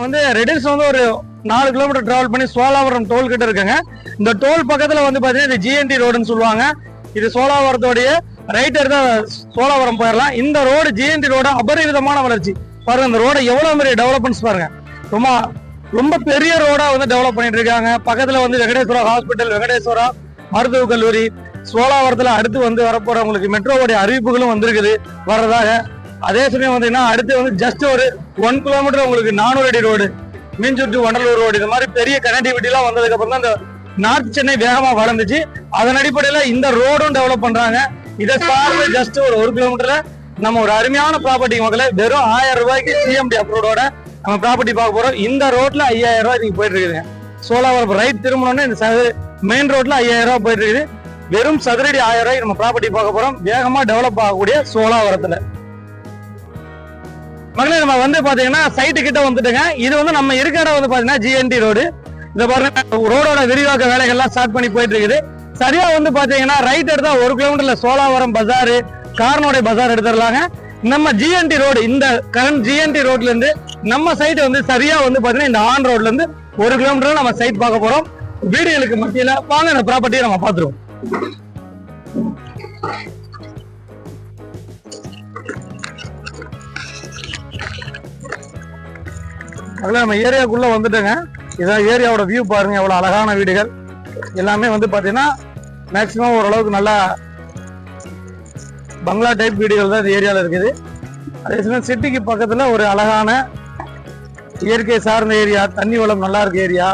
வந்து ரெடில்ஸ் வந்து ஒரு நாலு கிலோமீட்டர் டிராவல் பண்ணி சோலாவரம் டோல் கிட்ட இருக்குங்க. இந்த டோல் பக்கத்துல வந்து பாத்தீங்கன்னா இது ஜிஎன்டி ரோடுன்னு சொல்லுவாங்க. இது சோலாவரத்தோடைய ரைட்டர் தான் சோலாவரம் போயிடலாம் இந்த ரோடு ஜிஎன்டி ரோடு அபரிவிதமான வளர்ச்சி. பாருங்க இந்த ரோடு எவ்வளவு பெரிய டெவலப்மெண்ட்ஸ் பாருங்க. ரொம்ப ரொம்ப பெரிய ரோடா வந்து டெவலப் பண்ணிட்டு இருக்காங்க. பக்கத்துல வந்து வெங்கடேஸ்வரா ஹாஸ்பிட்டல் வெங்கடேஸ்வரா மருத்துவக் கல்லூரி சோலாவரத்துல அடுத்து வந்து வரப்போகிறவங்களுக்கு மெட்ரோவுடைய அறிவிப்புகளும் வந்திருக்குது. வர்றதாக அதே சமயம் வந்தீங்கன்னா அடுத்து வந்து ஜஸ்ட் ஒரு ஒன் கிலோமீட்டர் உங்களுக்கு நானூறு அடி ரோடு மீன்சுட்டு வண்டலூர் ரோடு இது மாதிரி பெரிய கனெக்டிவிட்டிலாம் வந்ததுக்கு அப்புறம் தான் இந்த நார்த் சென்னை வேகமாக வளர்ந்துச்சு. அதன் அடிப்படையில் இந்த ரோடும் டெவலப் பண்ணுறாங்க இதை சார்ந்து ஜஸ்ட் ஒரு ஒரு கிலோமீட்டர்ல நம்ம ஒரு அருமையான ப்ராப்பர்ட்டி மக்களை வெறும் ஆயிரம் ரூபாய்க்கு சிஎம்டி அப்ரோடோட நம்ம ப்ராப்பர்ட்டி பார்க்க போறோம். இந்த ரோட்ல ஐயாயிரம் ரூபாய் நீங்க போயிட்டு இருக்குதுங்க சோலாவரம் ரைட் திரும்பணும்னு இந்த மெயின் ரோட்ல ஐயாயிரம் ரூபாய் போயிட்டு இருக்குது. வெறும் சதுரடி ஆயிரம் ரூபாய்க்கு நம்ம ப்ராப்பர்ட்டி பார்க்க போறோம். வேகமா டெவலப் ஆகக்கூடிய சோலாவரத்துல மகளே நம்ம வந்து பாத்தீங்கன்னா சைட்டு கிட்ட வந்துட்டுங்க. இது வந்து நம்ம இருக்க இடம் வந்து பாத்தீங்கன்னா ஜிஎன்டி ரோடு இந்த பாருங்க ரோடோட விரிவாக்க வேலைகள்லாம் ஸ்டார்ட் பண்ணி போயிட்டு இருக்குது சரியா வந்து பாத்தீங்கன்னா ரைட் எடுத்தா ஒரு கிலோமீட்டர்ல சோலாவரம் பஜார் கார்னோடைய பஜார் எடுத்துடலாங்க. நம்ம ஜிஎன்டி ரோடு இந்த கரண்ட் ஜிஎன்டி ரோட்ல இருந்து நம்ம சைட் வந்து சரியா வந்து பாத்தீங்கன்னா இந்த ஆன் ரோட்ல இருந்து ஒரு கிலோமீட்டர்ல நம்ம சைட் பார்க்க போறோம். வீடுகளுக்கு மத்தியில வாங்க இந்த ப்ராப்பர்ட்டியை நம்ம பார்த்துருவோம். அதில் நம்ம ஏரியாக்குள்ள வந்துட்டோங்க. இதான் ஏரியாவோட வியூ பாருங்க எவ்வளவு அழகான வீடுகள். எல்லாமே வந்து பாத்தீங்கன்னா மேக்சிமம் ஓரளவுக்கு நல்லா பங்களா டைப் வீடுகள் தான் இந்த ஏரியாவில் இருக்குது. அதே சமயம் சிட்டிக்கு பக்கத்துல ஒரு அழகான இயற்கை சார்ந்த ஏரியா தண்ணி வளம் நல்லா இருக்க ஏரியா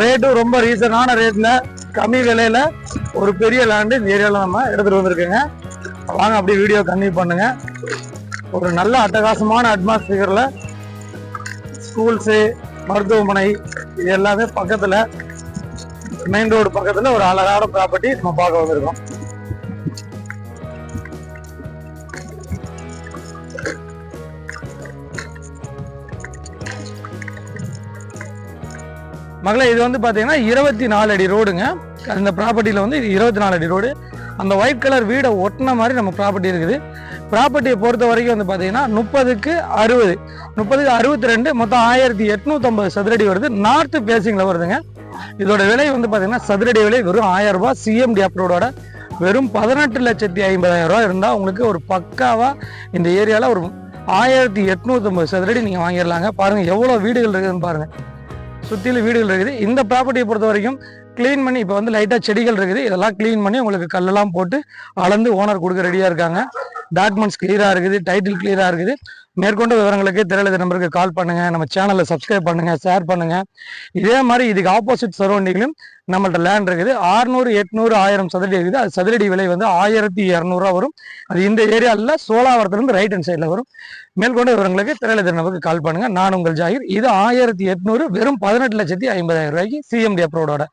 ரேட்டும் ரொம்ப ரீசனான ரேட்ல கம்மி விலையில ஒரு பெரிய லேண்டு இந்த ஏரியாவில் நம்ம எடுத்துட்டு வந்திருக்கோங்க. வாங்க அப்படியே வீடியோ கன்வியூ பண்ணுங்க. ஒரு நல்ல அட்டகாசமான அட்மாஸ்பியர்ல ஸ்கூல்ஸு மருத்துவமனை இது எல்லாமே பக்கத்துல மெயின் ரோடு பக்கத்துல ஒரு அழகான ப்ராப்பர்ட்டி நம்ம பார்க்க வந்திருக்கோம். மகளே இது வந்து பாத்தீங்கன்னா இருபத்தி நாலு அடி ரோடுங்க அந்த ப்ராப்பர்ட்டியில் வந்து இது இருபத்தி நாலு அடி ரோடு அந்த ஒயிட் கலர் வீடை ஒட்டின மாதிரி நம்ம ப்ராப்பர்ட்டி இருக்குது. ப்ராப்பர்ட்டியை பொறுத்த வரைக்கும் வந்து பார்த்தீங்கன்னா முப்பதுக்கு அறுபது. முப்பதுக்கு அறுபத்தி ரெண்டு மொத்தம் ஆயிரத்தி எட்நூத்தம்பது சதுரடி வருது. நார்த்து பேசிங்கில் வருதுங்க. இதோட விலை வந்து பார்த்தீங்கன்னா சதுரடி விலை வெறும் ஆயிரம் ரூபாய். சிஎம்டி அப்ரோடோட வெறும் பதினெட்டு லட்சத்தி ஐம்பதாயிரம் ரூபாய் இருந்தால் உங்களுக்கு ஒரு பக்காவாக இந்த ஏரியாவில் ஒரு ஆயிரத்தி எட்நூத்தம்பது சதுரடி நீங்கள் வாங்கிடலாங்க. பாருங்கள் எவ்வளோ வீடுகள் இருக்குதுன்னு பாருங்கள் சுற்றிலும் வீடுகள் இருக்குது. இந்த ப்ராப்பர்ட்டியை பொறுத்த வரைக்கும் க்ளீன் பண்ணி இப்போ வந்து லைட்டாக செடிகள் இருக்குது. இதெல்லாம் க்ளீன் பண்ணி உங்களுக்கு கல்லெல்லாம் போட்டு அளந்து ஓனர் கொடுக்க ரெடியாக இருக்காங்க. டாக்குமெண்ட்ஸ் கிளியராக இருக்குது. டைட்டில் கிளியராக இருக்குது. மேற்கொண்ட விவரங்களுக்கு திரையில நம்பருக்கு கால் பண்ணுங்கள் நம்ம சேனலை சப்ஸ்கிரைப் பண்ணுங்கள் ஷேர் பண்ணுங்கள் இதே மாதிரி இதுக்கு ஆப்போசிட் சரௌண்டிங்லையும் நம்மள்ட்ட லேண்ட் இருக்குது. ஆறுநூறு எட்நூறு ஆயிரம் சதுரடி இருக்குது. அது சதுரடி விலை வந்து ஆயிரத்தி இரநூறுவா வரும். அது இந்த ஏரியாவில் சோலாவரத்துலேருந்து ரைட் ஹேண்ட் சைடில் வரும். மேற்கொண்ட விவரங்களுக்கு திரையில நம்பருக்கு கால் பண்ணுங்கள் நான் உங்கள் ஜாகிர். இது ஆயிரத்தி எட்நூறு வெறும் பதினெட்டு லட்சத்தி ஐம்பதாயிரம் ரூபாய்க்கு சிஎம்டி அப்ரோடோட